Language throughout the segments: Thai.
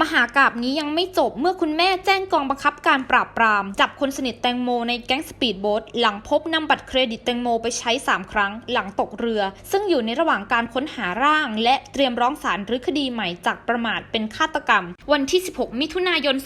มหากราบนี้ยังไม่จบเมื่อคุณแม่แจ้งกองบังคับการปราบปราม จับคนสนิทแตงโมในแก๊งสปีดโบ๊ทหลังพบนำบัตรเครดิตแตงโมไปใช้ 3 ครั้ง หลังตกเรือ ซึ่งอยู่ในระหว่างการค้นหาร่าง และเตรียมร้องศาลหรือคดีใหม่จากประมาทเป็นฆาตกรรม วันที่ 16 มิถุนายน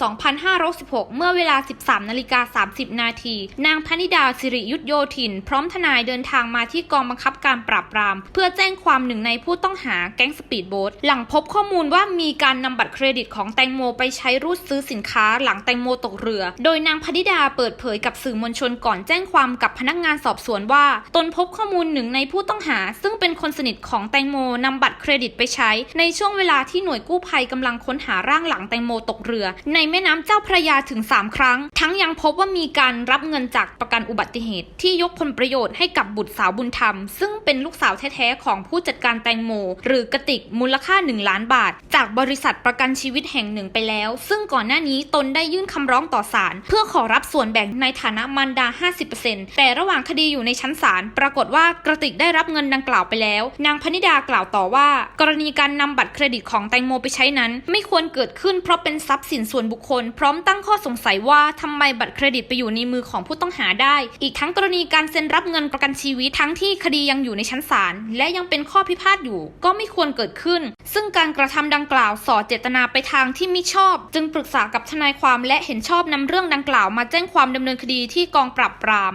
2516 เมื่อเวลา 13นาฬิกา30 นาที นางพนิดาสิริยุทธโยธิน พร้อมทนายเดินทางมาที่กองบังคับการปราบปราม เพื่อแจ้งความหนึ่งในผู้ต้องหาแก๊งสปีดโบ๊ทหลังพบข้อมูลว่ามีการนำบัตรเครดิตของแตงโมไปใช้รูดซื้อสินค้าหลังแตงโมตกเรือ โดยนางพนิดาเปิดเผยกับสื่อมวลชนก่อนแจ้งความกับพนักงานสอบสวนว่า ตนพบข้อมูลหนึ่งในผู้ต้องหา ซึ่งเป็นคนสนิทของแตงโมนำบัตรเครดิตไปใช้ ในช่วงเวลาที่หน่วยกู้ภัยกำลังค้นหาร่างหลังแตงโมตกเรือ ในแม่น้ำเจ้าพระยาถึง 3 ครั้ง ทั้งยังพบว่ามีการรับเงินจากประกันอุบัติเหตุ ที่ยกผลประโยชน์ให้กับบุตรสาวบุญธรรม ซึ่งเป็นลูกสาวแท้ๆของผู้จัดการแตงโม หรือกระติกมูลค่า 1 ล้านบาท จากบริษัทประกันชีวิตแห่งหนึ่งไปแล้ว ซึ่งก่อนหน้านี้ตนได้ยื่นคำร้องต่อศาลเพื่อขอรับส่วนแบ่งในฐานะมารดา 50%แต่ระหว่างคดีอยู่ในชั้นศาลปรากฏว่ากระติกได้รับเงินดังกล่าวไปแล้ว นางพนิดากล่าวต่อว่า กรณีการนำบัตรเครดิตของแตงโมไปใช้นั้น ไม่ควรเกิดขึ้นเพราะเป็นทรัพย์สินส่วนบุคคล พร้อมตั้งข้อสงสัยว่าทำไมบัตรเครดิตไปอยู่ในมือของผู้ต้องหาได้ อีกทั้งกรณีการเซ็นรับเงินประกันชีวิตทั้งที่คดียังอยู่ในชั้นศาลและยังเป็นข้อพิพาทอยู่ ก็ไม่ควรเกิดขึ้น ซึ่งการกระทำดังกล่าวส่อเจตนาไปทางที่มิชอบ จึงปรึกษากับทนายความและเห็นชอบนำเรื่องดังกล่าวมาแจ้งความดำเนินคดีที่กองปราบปราม